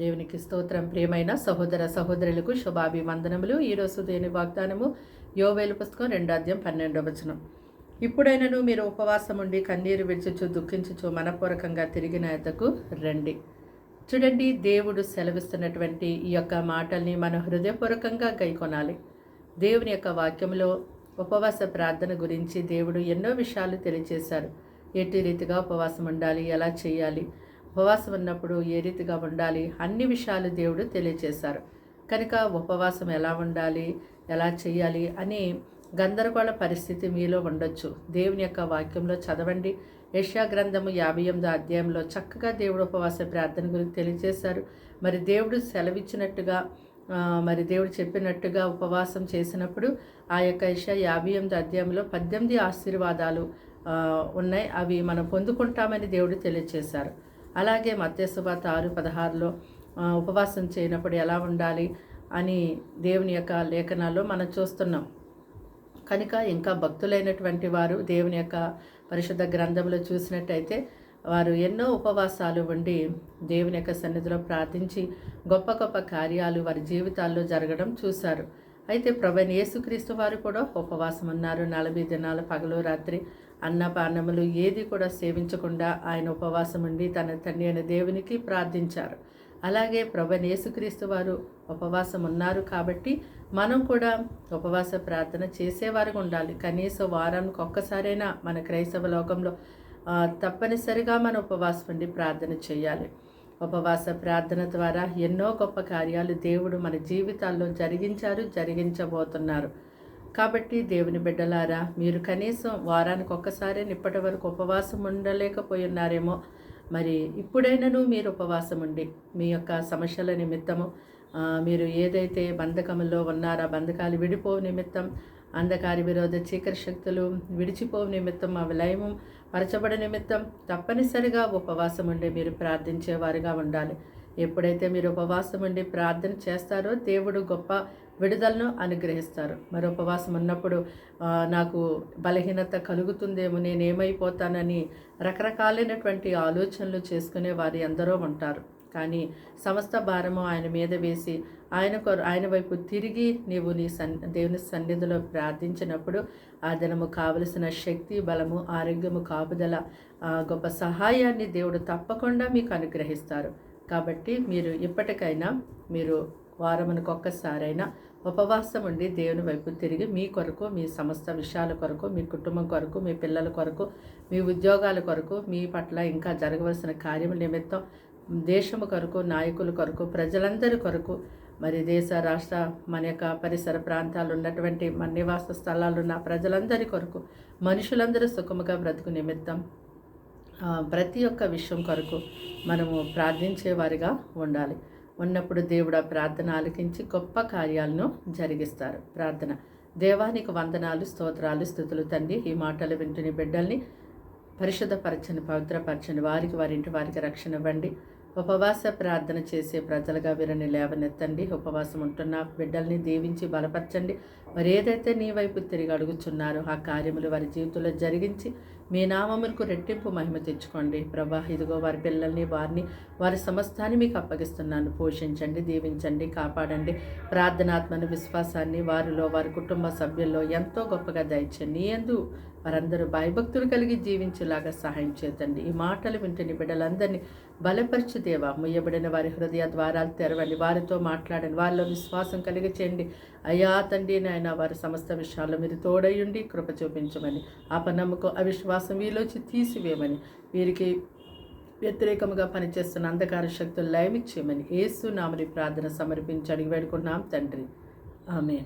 దేవునికి స్తోత్రం. ప్రియమైన సహోదర సహోదరులకు శుభాభివందనములు. ఈరోజు దేని వాగ్దానము యోవేలు పుస్తకం రెండు అధ్యాయం పన్నెండవ వచనం. ఇప్పుడైనను మీరు ఉపవాసం ఉండి కన్నీరు విడిచుచు దుఃఖించుచు మనపూర్వకంగా తిరిగిన ఎతకు రండి. చూడండి దేవుడు సెలవిస్తున్నటువంటి ఈ యొక్క మాటల్ని మనం హృదయపూర్వకంగా గైకొనాలి. దేవుని యొక్క వాక్యంలో ఉపవాస ప్రార్థన గురించి దేవుడు ఎన్నో విషయాలు తెలియజేశారు ఎట్టి రీతిగా ఉపవాసం ఉండాలి ఎలా చేయాలి ఉపవాసం ఉన్నప్పుడు ఏ రీతిగా ఉండాలి అన్ని విషయాలు దేవుడు తెలియజేశారు కనుక ఉపవాసం ఎలా ఉండాలి ఎలా చేయాలి అని గందరగోళ పరిస్థితి మీలో ఉండొచ్చు. దేవుని యొక్క వాక్యంలో చదవండి. యష్యా గ్రంథము యాభై ఎనిమిదో అధ్యాయంలో చక్కగా దేవుడు ఉపవాస ప్రార్థన గురించి తెలియజేశారు మరి దేవుడు సెలవిచ్చినట్టుగా మరి దేవుడు చెప్పినట్టుగా ఉపవాసం చేసినప్పుడు ఆ యొక్క యష్యా యాభై ఎనిమిది అధ్యాయంలో పద్దెనిమిది ఆశీర్వాదాలు ఉన్నాయి. అవి మనం పొందుకుంటామని దేవుడు తెలియజేశారు అలాగే మత్స్యసువాత ఆరు పదహారులో ఉపవాసం చేయనప్పుడు ఎలా ఉండాలి? అని దేవుని యొక్క లేఖనాల్లో మనం చూస్తున్నాం. కనుక ఇంకా భక్తులైనటువంటి వారు దేవుని యొక్క పరిశుద్ధ గ్రంథంలో చూసినట్టయితే వారు ఎన్నో ఉపవాసాలు ఉండి దేవుని యొక్క సన్నిధిలో ప్రార్థించి గొప్ప గొప్ప కార్యాలు వారి జీవితాల్లో జరగడం చూశారు. అయితే ప్రభు యేసుక్రీస్తు వారు కూడా ఉపవాసం ఉన్నారు నలభై దినాలు పగలు రాత్రి అన్నపానములు ఏది కూడా సేవించకుండా ఆయన ఉపవాసం ఉండి తన తండ్రి అయిన దేవునికి ప్రార్థించారు. అలాగే ప్రభు యేసుక్రీస్తు వారు ఉపవాసం ఉన్నారు కాబట్టి మనం కూడా ఉపవాస ప్రార్థన చేసేవారుగా ఉండాలి. కనీసం వారానికి ఒక్కసారైనా మన క్రైస్తవ లోకంలో తప్పనిసరిగా మన ఉపవాసం ఉండి ప్రార్థన చేయాలి. ఉపవాస ప్రార్థన ద్వారా ఎన్నో గొప్ప కార్యాలు దేవుడు మన జీవితాల్లో జరిగించారు జరిగించబోతున్నారు. కాబట్టి దేవుని బిడ్డలారా మీరు కనీసం వారానికి ఒక్కసారి ఇప్పటి వరకు ఉపవాసం ఉండలేకపోయి ఉన్నారేమో మరి ఇప్పుడైనాను మీరు ఉపవాసం ఉండి మీ యొక్క సమస్యల నిమిత్తము మీరు ఏదైతే బంధకములో ఉన్నారో బంధకాలు విడిపో నిమిత్తం అంధకారి విరోధ చీకటి శక్తులు విడిచిపోవు నిమిత్తం ఆ లయము పరచబడ నిమిత్తం తప్పనిసరిగా ఉపవాసం ఉండి మీరు ప్రార్థించేవారుగా ఉండాలి. ఎప్పుడైతే మీరు ఉపవాసం ఉండి ప్రార్థన చేస్తారో దేవుడు గొప్ప విడుదలను అనుగ్రహిస్తారు. మరి ఉపవాసం ఉన్నప్పుడు నాకు బలహీనత కలుగుతుందేమో నేనేమైపోతానని రకరకాలైనటువంటి ఆలోచనలు చేసుకునే వారు ఎందరో ఉంటారు. కానీ సమస్త భారము ఆయన మీద వేసి ఆయన ఆయన వైపు తిరిగి నీవు నీ సన్ దేవుని సన్నిధిలో ప్రార్థించినప్పుడు ఆ దినము కావలసిన శక్తి బలము ఆరోగ్యము కాపుదల గొప్ప సహాయాన్ని దేవుడు తప్పకుండా మీకు అనుగ్రహిస్తారు. కాబట్టి మీరు ఇప్పటికైనా మీరు వారమునకు ఒక్కసారైనా ఉపవాసం ఉండి దేవుని వైపు తిరిగి మీ కొరకు మీ సమస్త విషయాల కొరకు మీ కుటుంబం కొరకు మీ పిల్లల కొరకు మీ ఉద్యోగాల కొరకు మీ పట్ల ఇంకా జరగవలసిన కార్యముల నిమిత్తం దేశము కొరకు నాయకుల కొరకు ప్రజలందరి కొరకు మరి దేశ రాష్ట్ర మన యొక్క పరిసర ప్రాంతాలు ఉన్నటువంటి మన నివాస స్థలాలు ఉన్న ప్రజలందరి కొరకు మనుషులందరూ సుఖముగా బ్రతుకు నిమిత్తం ప్రతి ఒక్క విషయం కొరకు మనము ప్రార్థించేవారిగా ఉండాలి. ఉన్నప్పుడు దేవుడు ఆ ప్రార్థన ఆలకించి గొప్ప కార్యాలను జరిగిస్తారు. ప్రార్థన. దేవానికి వందనాలు స్తోత్రాలు స్థుతులు తండ్రి. ఈ మాటలు వింటుని బిడ్డల్ని పరిశుద్ధపరచని పవిత్రపరచని వారికి వారింటి వారికి రక్షణ ఇవ్వండి. ఉపవాస ప్రార్థన చేసే ప్రజలుగా వీరిని లేవనెత్తండి. ఉపవాసం ఉంటున్న బిడ్డల్ని దీవించి బలపరచండి. మరి ఏదైతే నీ వైపు తిరిగి అడుగుచున్నారో ఆ కార్యములు వారి జీవితంలో జరిగించి మీ నామములకు రెట్టింపు మహిమ తెచ్చుకోండి. ప్రభా ఇదిగో వారి పిల్లల్ని వారిని వారి సమస్తాన్ని మీకు అప్పగిస్తున్నాను. పోషించండి దీవించండి కాపాడండి. ప్రార్థనాత్మను విశ్వాసాన్ని వారిలో వారి కుటుంబ సభ్యుల్లో ఎంతో గొప్పగా దయచండి ఎందు వారందరూ భయభక్తులు కలిగి జీవించేలాగా సహాయం చేతండి ఈ మాటలు వింటుని బిడ్డలందరినీ బలపరచు దేవా ముయ్యబడిన వారి హృదయ ద్వారాలు తెరవండి. వారితో మాట్లాడండి వారిలో విశ్వాసం కలిగి చేయండి. అయ్యా తండ్రి నాయన వారి సమస్త విషయాల్లో మీరు తోడయుండి కృప చూపించమని అపనమ్మకం అవిశ్వాసం వీలోచి తీసివేయమని వీరికి వ్యతిరేకముగా పనిచేస్తున్న అంధకార శక్తులు లయమిచ్చేయమని ఏసు నామని ప్రార్థన సమర్పించి అడిగి వేడుకున్నాం తండ్రి. ఆమె